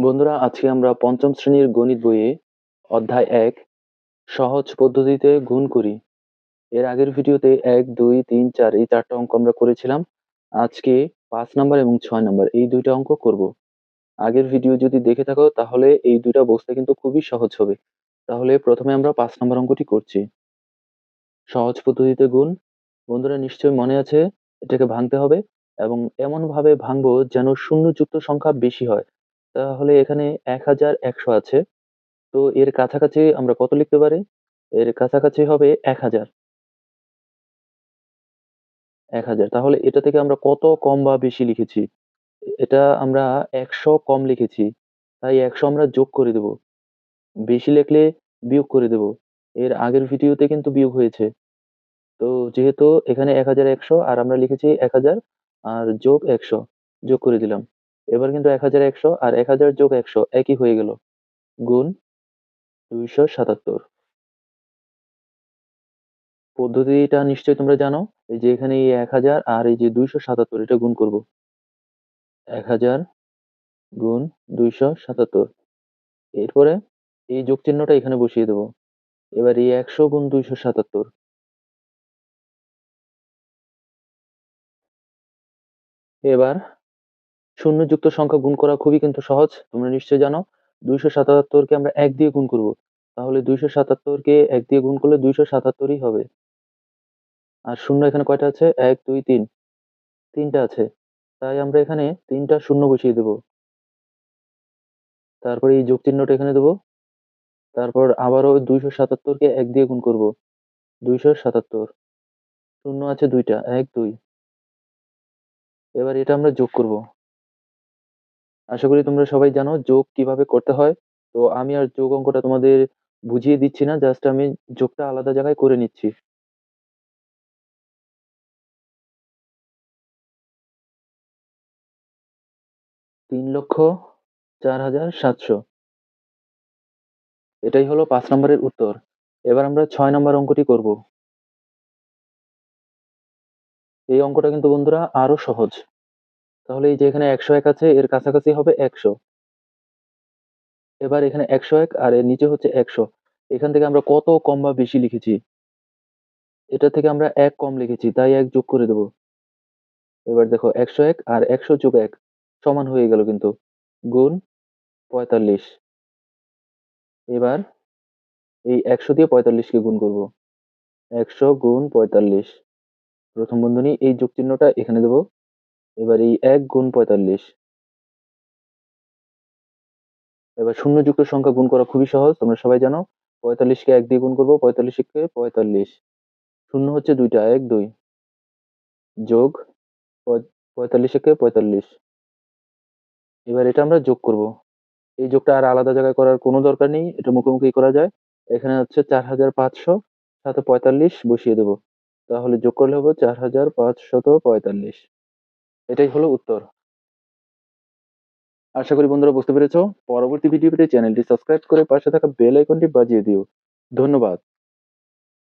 বন্ধুরা, আজকে আমরা পঞ্চম শ্রেণির গণিত বইয়ে অধ্যায় এক, সহজ পদ্ধতিতে গুণ করি। এর আগের ভিডিওতে এক, দুই, তিন, চার এই চারটা অঙ্ক আমরা করেছিলাম। আজকে পাঁচ নাম্বার এবং ছয় নাম্বার এই দুইটা অঙ্ক করব। আগের ভিডিও যদি দেখে থাকো, তাহলে এই দুইটা বসতে কিন্তু খুবই সহজ হবে। তাহলে প্রথমে আমরা পাঁচ নাম্বার অঙ্কটি করছি। সহজ পদ্ধতিতে গুণ। বন্ধুরা, নিশ্চয়ই মনে আছে, এটাকে ভাঙতে হবে এবং এমনভাবে ভাঙবো যেন শূন্যযুক্ত সংখ্যা বেশি হয়। তাহলে এখানে এক হাজার একশো আছে। তো এর কাছাকাছি আমরা কত লিখতে পারি? এর কাছাকাছি হবে এক হাজার। এক হাজার। তাহলে এটা থেকে আমরা কত কম বা বেশি লিখেছি? এটা আমরা একশো কম লিখেছি। তাই একশো আমরা যোগ করে দেব। বেশি লিখলে বিয়োগ করে দেব। এর আগের ভিডিওতে কিন্তু বিয়োগ হয়েছে। তো যেহেতু এখানে এক হাজার একশো আর আমরা লিখেছি এক হাজার, আর যোগ একশো যোগ করে দিলাম। এবার কিন্তু এক হাজার একশো আর এক হাজার যোগ একশো একই হয়ে গেল। গুণ দুইশো সাতাত্তর। পদ্ধতিটা নিশ্চয়ই তোমরা জানো, এই যে এখানে এই এক হাজার আর এই যে দুইশো সাতাত্তর, এটা গুণ করব। এক হাজার গুণ দুইশো সাতাত্তর। এরপরে এই যোগ চিহ্নটা এখানে বসিয়ে দেব। এবার এই একশো গুণ দুইশো সাতাত্তর। এবার শূন্যযুক্ত সংখ্যা গুণ করা খুবই কিন্তু সহজ, তোমরা নিশ্চয়ই জানো। দুইশো সাতাত্তরকে আমরা এক দিয়ে গুণ করব। তাহলে দুইশো সাতাত্তরকে এক দিয়ে গুণ করলে দুইশো সাতাত্তরই হবে। আর শূন্য এখানে কয়টা আছে? এক, দুই, তিন। তিনটা আছে। তাই আমরা এখানে তিনটা শূন্য বসিয়ে দেব। তারপরে এই যোগ চিহ্নটা এখানে দেব। তারপর আবারও দুইশো সাতাত্তরকে এক দিয়ে গুণ করব। দুইশো সাতাত্তর। শূন্য আছে দুইটা, এক, দুই। এবার এটা আমরা যোগ করব। আশা করি তোমরা সবাই জানো যোগ কীভাবে করতে হয়। তো আমি আর যোগ অঙ্কটা তোমাদের বুঝিয়ে দিচ্ছি না জাস্ট আমি যোগটা আলাদা জায়গায় করে নিচ্ছি। তিন লক্ষ চার হাজার সাতশো। এটাই হলো পাঁচ নম্বরের উত্তর। এবার আমরা ছয় নম্বর অঙ্কটি করব। এই অঙ্কটা কিন্তু বন্ধুরা আরও সহজ। তাহলে এই যে এখানে একশো এক আছে, এর কাছাকাছি হবে একশো। এবার এখানে একশো এক আর এর নিচে হচ্ছে একশো। এখান থেকে আমরা কত কম বা বেশি লিখেছি? এটা থেকে আমরা এক কম লিখেছি, তাই এক যোগ করে দেব। এবার দেখো একশো এক আর একশো যোগ এক সমান হয়ে গেল কিন্তু, গুণ পঁয়তাল্লিশ। এবার এই একশো দিয়ে পঁয়তাল্লিশকে গুণ করব। একশো গুণ পঁয়তাল্লিশ। প্রথম বন্ধনী, এই যোগ চিহ্নটা এখানে দেব। এবার এই এক গুণ পঁয়তাল্লিশ, এবার শূন্যযুক্ত সংখ্যা গুণ করা খুবই সহজ, তোমরা সবাই জানো পঁয়তাল্লিশকে এক দিয়ে গুণ করব পঁয়তাল্লিশকে পঁয়তাল্লিশ, শূন্য হচ্ছে দুইটা, এক, দুই, যোগ পঁয়তাল্লিশকে পঁয়তাল্লিশ এবার এটা আমরা যোগ করব, এই যোগটা আর আলাদা জায়গায় করার কোনো দরকার নেই, এটা মুখোমুখি করা যায়, এখানে হচ্ছে চার হাজার পাঁচশো সাথে পঁয়তাল্লিশ বসিয়ে দেবো, তাহলে যোগ করলে হবে চার হাজার পাঁচশত পঁয়তাল্লিশ এটাই হলো উত্তর। আশা করি বন্ধুরা বুঝতে পেরেছ। পরবর্তী ভিডিওতে চ্যানেলটি সাবস্ক্রাইব করে পাশে থাকা বেল আইকনটি বাজিয়ে দিও। ধন্যবাদ।